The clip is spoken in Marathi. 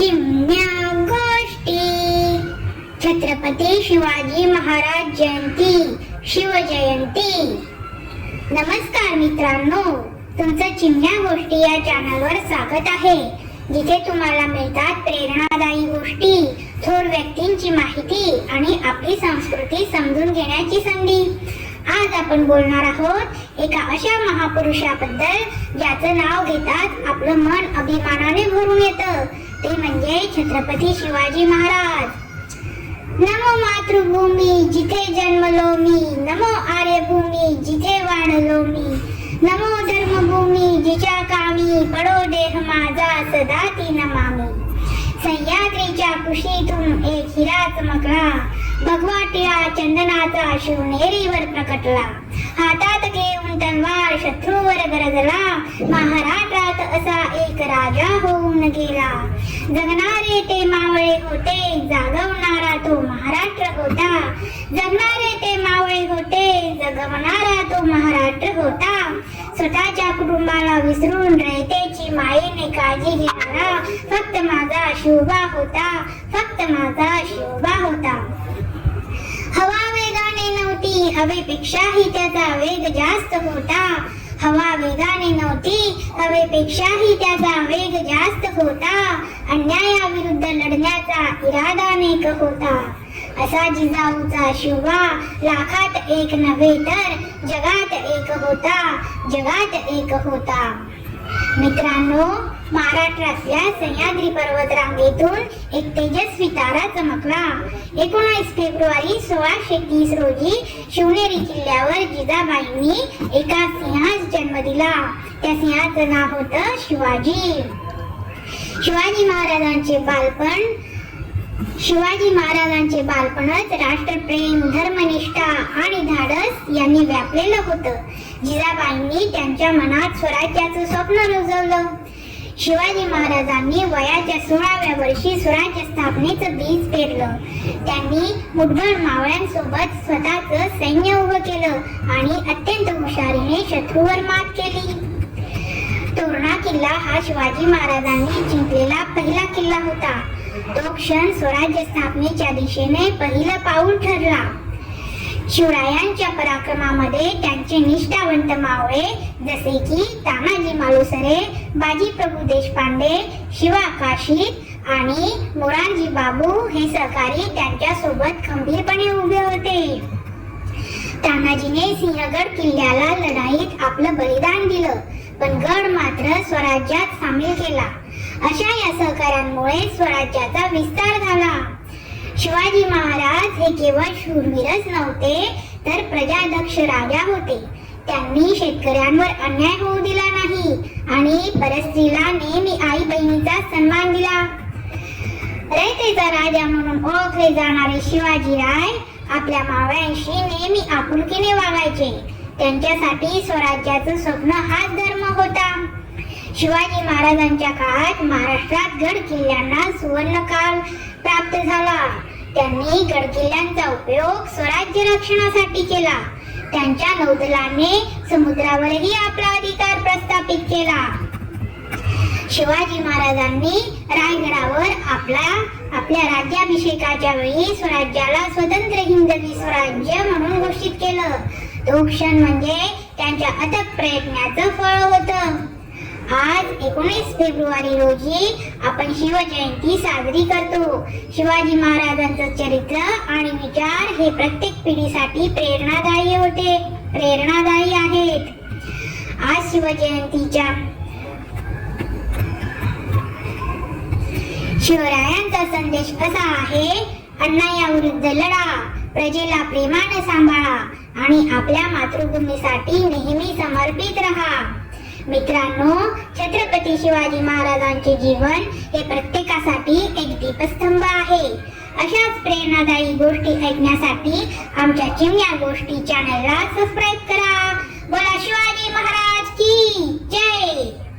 चिमण्या गोष्टी छत्रपती शिवाजी महाराज जयंती शिवजयंती नमस्कार मित्रांनो तुमचं चिमण्या गोष्टी या चॅनलवर स्वागत आहे. जिथे तुम्हाला मिळतात प्रेरणादायी गोष्टी थोर व्यक्तींची माहिती आणि आपली संस्कृती समजून घेण्याची संधी. आज आपण बोलणार आहोत एका अशा महापुरुषाबद्दल ज्याचं नाव घेताच आपलं मन अभिमानाने भरून येतं. ते म्हणजे छत्रपती शिवाजी महाराज. नमो मातृभूमी जिथे जन्मलो मी नमो आर्यभूमी जिथे वाढलो मी नमो धर्मभूमी जिच्या कामी पडो देह माझा सदा ती नमामी सह्याद्रीच्या कुशीतून एक हिरा चमकला भगवा टिळा चंदनाचा शिवनेरीवर प्रकटला. हातात घेऊन तलवार शत्रूवर गरजला. महाराष्ट्रात असा एक राजा होऊन गेला. जगणारे ते मावळे होते जागवणारा तो महाराष्ट्र होता. जगणारे ते मावळे होते जगवणारा तो महाराष्ट्र होता. स्वतःच्या कुटुंबाला विसरून रयतेची मायेने काळजी घेणारा फक्त माझा शिवबा होता फक्त माझा शिवबा होता हवा वेगाने नव्हती हवेपेक्षाही त्याचा वेग जास्त होता. हवा वेगाने नव्हती हवेपेक्षाही त्याचा वेग जास्त होता. अन्यायाविरुद्ध लढण्याचा इरादा नेक होता. असा जिजाऊचा शिवा लाखात एक नव्हे तर जगात एक होता. जगात एक होता. मित्रांनो महाराष्ट्रातल्या सह्याद्री पर्वत रांगेतून एक तेजस्वी तारा चमकला. एकोणीस फेब्रुवारी सोळाशे तीस रोजी शिवनेरी किल्ल्यावर जिजाबाईंनी एका सिंहास जन्म दिला. त्या सिंहाचं नाव होतं शिवाजी. शिवाजी महाराजांचे बालपण शिवाजी महाराजांचे बालपणच राष्ट्रप्रेम धर्मनिष्ठा आणि धाडस यांनी व्यापलेलं होतं. जिजाबाईंनी त्यांच्या मनात स्वराज्याचं स्वप्न रुजवलं. शिवाजी महाराजांनी वयाच्या सोळाव्या वर्षी स्वराज्य स्थापनेचं बीज पेरलं. त्यांनी मुठभर मावळ्यांसोबत स्वतःचं सैन्य उभं केलं आणि अत्यंत हुशारीने शत्रूवर मात केली. तोरणा किल्ला हा शिवाजी महाराजांनी जिंकलेला पहिला क्षण स्वराज्य स्थापनेच्या दिशेने पहिलं पाऊल ठरला. शिवरायांच्या पराक्रमामध्ये त्यांचे निष्ठावंत मावळे जसे की तानाजी मालुसरे बाजी प्रभू देशपांडे शिवा काशीद आणि मोरारजी बाबू हे सहकारी त्यांच्यासोबत खंबीरपणे उभे होते. तानाजीने सिंहगड किल्ल्याला लढाईत आपलं बलिदान दिलं पण गड मात्र स्वराज्यात सामील केला. अशा या सहकार्यांमुळे स्वराज्याचा विस्तार झाला. शिवाजी महाराज हे केवळ शूरवीरच नव्हते तर प्रजादक्ष राजा होते. त्यांनी शेतकऱ्यांवर अन्याय होऊ दिला नाही आणि परस्त्रीला नेहमी आई बहिणीचा सन्मान दिला. रयतेचा राजा म्हणून ओळखले जाणारे शिवाजी राय आपल्या मावळ्यांशी नेहमी आपुलकीने वागायचे. त्यांच्यासाठी स्वराज्याचं स्वप्न हाच धर्म होता. शिवाजी महाराजांच्या काळात महाराष्ट्रात गड किल्ल्यांना सुवर्ण प्राप्त झाला. त्यांनी गड किल्ल्यांचा उपयोग स्वराज्य रक्षणासाठी केला. त्यांच्या नौदलाने समुद्रावरही आपला अधिकार प्रस्थापित केला. शिवाजी महाराजांनी रायगडावर आपला आपल्या राज्याभिषेकाच्या वेळी स्वराज्याला स्वतंत्र हिंदवी स्वराज्य म्हणून घोषित केलं. तो क्षण म्हणजे त्यांच्या अथक प्रयत्नाचं फळ होतं. आज एकोणीस फेब्रुवारी रोजी आपण शिवजयंती साजरी करतो. शिवाजी महाराजांचं चरित्र आणि विचार हे प्रत्येक पिढीसाठी प्रेरणादायी होते. प्रेरणादायी आहेत. आज शिवजयंतीच्या शिवरायांचा संदेश असा आहे अन्यायाविरुद्ध लढा. प्रजेला प्रेमाने सांभाळा आणि आपल्या मातृभूमीसाठी नेहमी समर्पित राहा. मित्रांनो छत्रपती शिवाजी महाराजांचे जीवन हे प्रत्येकासाठी एक दीपस्तंभ आहे. अशाच प्रेरणादायी गोष्टी ऐकण्यासाठी आमच्या चिमण्या गोष्टी चॅनलला सबस्क्राईब करा. बोला शिवाजी महाराज की जय!